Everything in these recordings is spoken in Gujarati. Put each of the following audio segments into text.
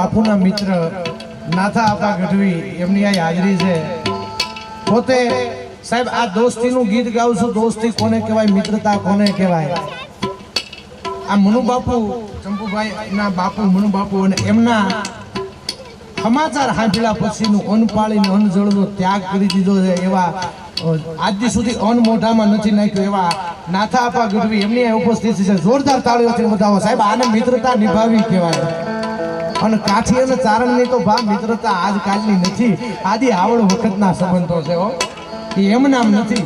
બાપુના મિત્ર નાથા આપા ગઢવી, એમની આ હાજરી છે. પોતે સાહેબ, આ દોસ્તીનું ગીત ગાઉં છું. દોસ્તી કોને કહેવાય? મિત્રતા કોને કહેવાય? આ મનુ બાપુ ચંપુભાઈ ના બાપુ, મનુ બાપુ અને એમના સમાચાર સાંભળ્યા પછીનું અન્ન પાળીને અન્ન ત્યાગ કરી દીધો છે. એવા આજ સુધી અન્ન મોઢામાં નથી નાખ્યું. એવા નાથા આપા ગઢવી એમની ઉપસ્થિત છે. જોરદાર તાળીઓથી બતાવો સાહેબ, આને મિત્રતા નિભાવી કહેવાય. અને કાઠી અને ચારણની તો ભા મિત્રતા આજકાલની નથી. આદિ આવડ વખતના સંબંધો છે એ એમ નામ નથી.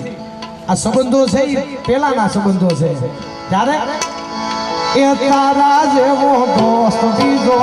આ સંબંધો છે એ પહેલાના સંબંધો છે. ત્યારે એ તારા જેવો દોસ્ત બીજો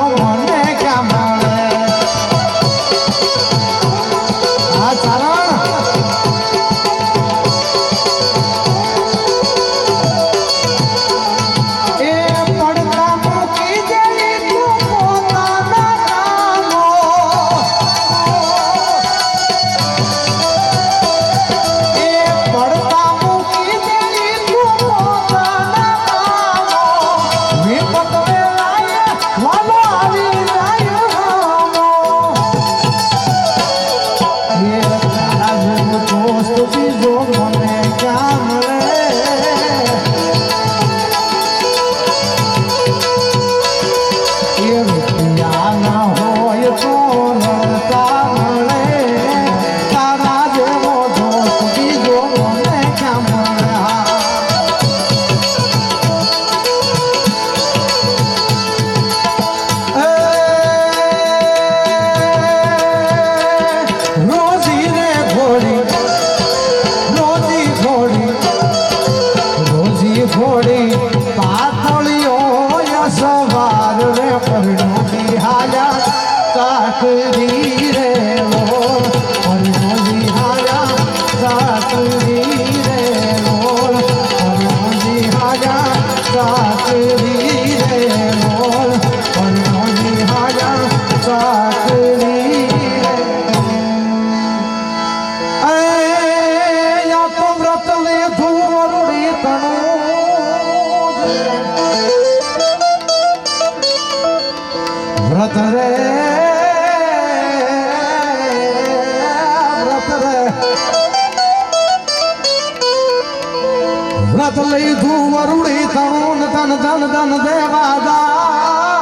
તણું ધન ધન ધન દેવાદાન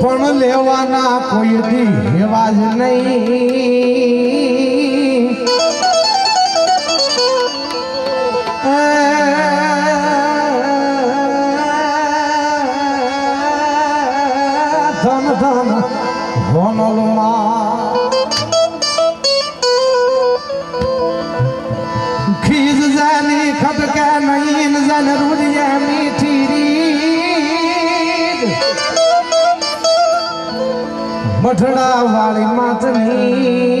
પણ લેવાના કોઈ દી હેવા જ નહીં ધન ધન હોનલમાં મઠડા વાળી માતની.